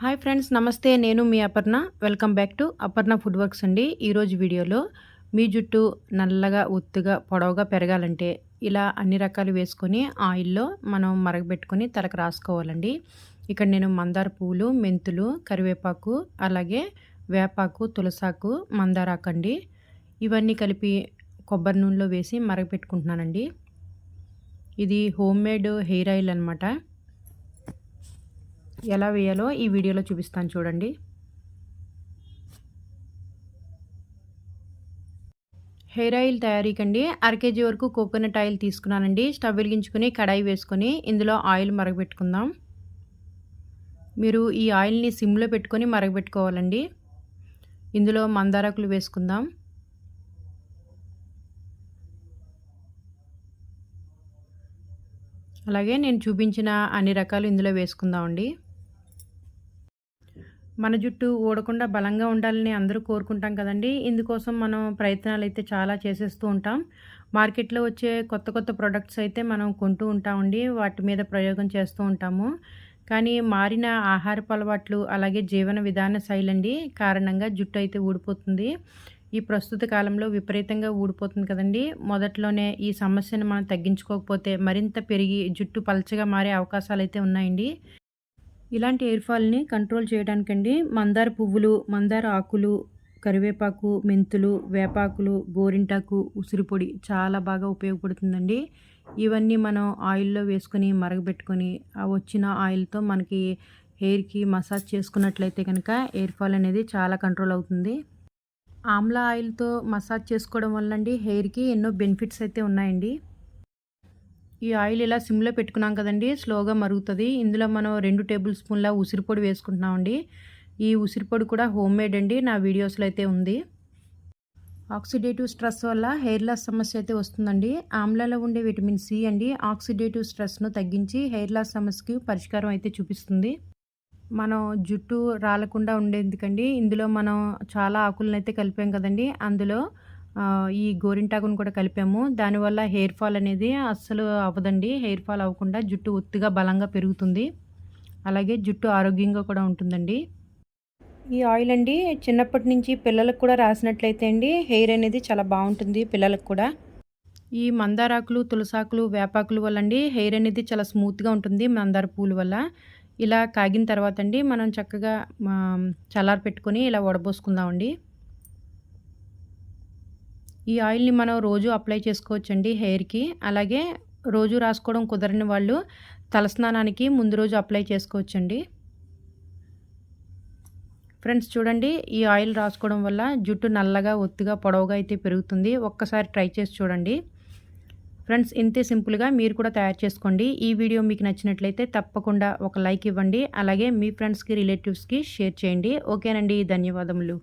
Hi friends నమస్తే నేను మీ Aparna. Welcome back to Aparna food works అండి. ఈరోజు వీడియోలో మీ జుట్టు నల్లగా ఒత్తుగా పొడవుగా పెరగాలంటే ఇలా అన్ని రకాలు వేసుకొని ఆయిల్లో మనం మరగబెట్టుకొని తలకు రాసుకోవాలండి. ఇక్కడ నేను మందార పువ్వులు మెంతులు కరివేపాకు అలాగే వేపాకు తులసాకు మందారాకు అండి. ఇవన్నీ కలిపి కొబ్బరి నూనెలో వేసి మరగపెట్టుకుంటున్నానండి ఇది హోమ్ మేడ్ హెయిర్ ఆయిల్ అనమాట ఎలా వేయాలో ఈ వీడియోలో చూపిస్తాను చూడండి. హెయిర్ ఆయిల్ తయారీకండి. అండి కేజీ వరకు కోకోనట్ ఆయిల్ తీసుకున్నానండి. స్టవ్ వెలిగించుకొని కడాయి వేసుకొని ఇందులో ఆయిల్ మరగబెట్టుకుందాం. మీరు ఈ ఆయిల్ని సిమ్లో పెట్టుకొని మరగబెట్టుకోవాలండి. ఇందులో మందారాకులు వేసుకుందాం. అలాగే నేను చూపించిన అన్ని రకాలు ఇందులో వేసుకుందామండి. మన జుట్టు ఊడకుండా బలంగా ఉండాలని అందరూ కోరుకుంటాం కదండి. ఇందుకోసం మనం ప్రయత్నాలు అయితే చాలా చేసేస్తూ ఉంటాం. మార్కెట్లో వచ్చే కొత్త కొత్త ప్రొడక్ట్స్ అయితే మనం కొంటూ ఉంటామండి. వాటి మీద ప్రయోగం చేస్తూ ఉంటాము. కానీ మారిన ఆహారపు అలవాట్లు అలాగే జీవన విధాన శైలండి కారణంగా జుట్టు అయితే ఊడిపోతుంది. ఈ ప్రస్తుత కాలంలో విపరీతంగా ఊడిపోతుంది కదండి. మొదట్లోనే ఈ సమస్యను మనం తగ్గించుకోకపోతే మరింత పెరిగి జుట్టు పలచగా మారే అవకాశాలు అయితే ఉన్నాయండి. ఇలాంటి హెయిర్ ఫాల్ని కంట్రోల్ చేయడానికండి మందార పువ్వులు మందార ఆకులు కరివేపాకు మెంతులు వేపాకులు గోరింటాకు ఉసిరిపొడి చాలా బాగా ఉపయోగపడుతుందండి. ఇవన్నీ మనం ఆయిల్లో వేసుకొని మరగబెట్టుకొని ఆ వచ్చిన ఆయిల్తో మనకి హెయిర్కి మసాజ్ చేసుకున్నట్లయితే కనుక హెయిర్ ఫాల్ అనేది చాలా కంట్రోల్ అవుతుంది. ఆమ్లా ఆయిల్తో మసాజ్ చేసుకోవడం వల్ల అండి హెయిర్కి ఎన్నో బెనిఫిట్స్ అయితే ఉన్నాయండి. ఈ ఆయిల్ ఇలా సిమ్లో పెట్టుకున్నాం కదండి స్లోగా మరుగుతుంది. ఇందులో మనం రెండు టేబుల్ స్పూన్ల ఉసిరిపొడి వేసుకుంటున్నామండి. ఈ ఉసిరిపొడి కూడా హోమ్ మేడ్ అండి నా వీడియోస్లో అయితే ఉంది. ఆక్సిడేటివ్ స్ట్రెస్ వల్ల హెయిర్ లాస్ సమస్య అయితే వస్తుందండి. ఆమ్లాలో ఉండే విటమిన్ సి అండి ఆక్సిడేటివ్ స్ట్రెస్ను తగ్గించి హెయిర్ లాస్ సమస్యకి పరిష్కారం అయితే చూపిస్తుంది. మనం జుట్టు రాలకుండా ఉండేందుకండి ఇందులో మనం చాలా ఆకులను అయితే కలిపాం కదండి అందులో ఈ గోరింటాకును కూడా కలిపాము. దానివల్ల హెయిర్ ఫాల్ అనేది అస్సలు అవ్వదండి. హెయిర్ ఫాల్ అవ్వకుండా జుట్టు ఒత్తిగా బలంగా పెరుగుతుంది. అలాగే జుట్టు ఆరోగ్యంగా కూడా ఉంటుందండి. ఈ ఆయిల్ అండి చిన్నప్పటి నుంచి పిల్లలకు కూడా రాసినట్లయితే అండి హెయిర్ అనేది చాలా బాగుంటుంది పిల్లలకు కూడా. ఈ మందారాకులు తులసాకులు వేపాకులు వల్ల అండి హెయిర్ అనేది చాలా స్మూత్గా ఉంటుంది మందార పూల వల్ల. ఇలా కాగిన తర్వాత అండి మనం చక్కగా చల్లారి పెట్టుకొని ఇలా వడబోసుకుందామండి. ఈ ఆయిల్ని మనం రోజు అప్లై చేసుకోవచ్చండి హెయిర్కి. అలాగే రోజు రాసుకోవడం కుదరని వాళ్ళు తలస్నానానికి ముందు రోజు అప్లై చేసుకోవచ్చండి. ఫ్రెండ్స్ చూడండి ఈ ఆయిల్ రాసుకోవడం వల్ల జుట్టు నల్లగా ఒత్తుగా పొడవుగా అయితే పెరుగుతుంది. ఒక్కసారి ట్రై చేసి చూడండి. ఫ్రెండ్స్ ఇంతే సింపుల్గా మీరు కూడా తయారు చేసుకోండి. ఈ వీడియో మీకు నచ్చినట్లయితే తప్పకుండా ఒక లైక్ ఇవ్వండి. అలాగే మీ ఫ్రెండ్స్కి రిలేటివ్స్కి షేర్ చేయండి. ఓకేనండి ధన్యవాదములు.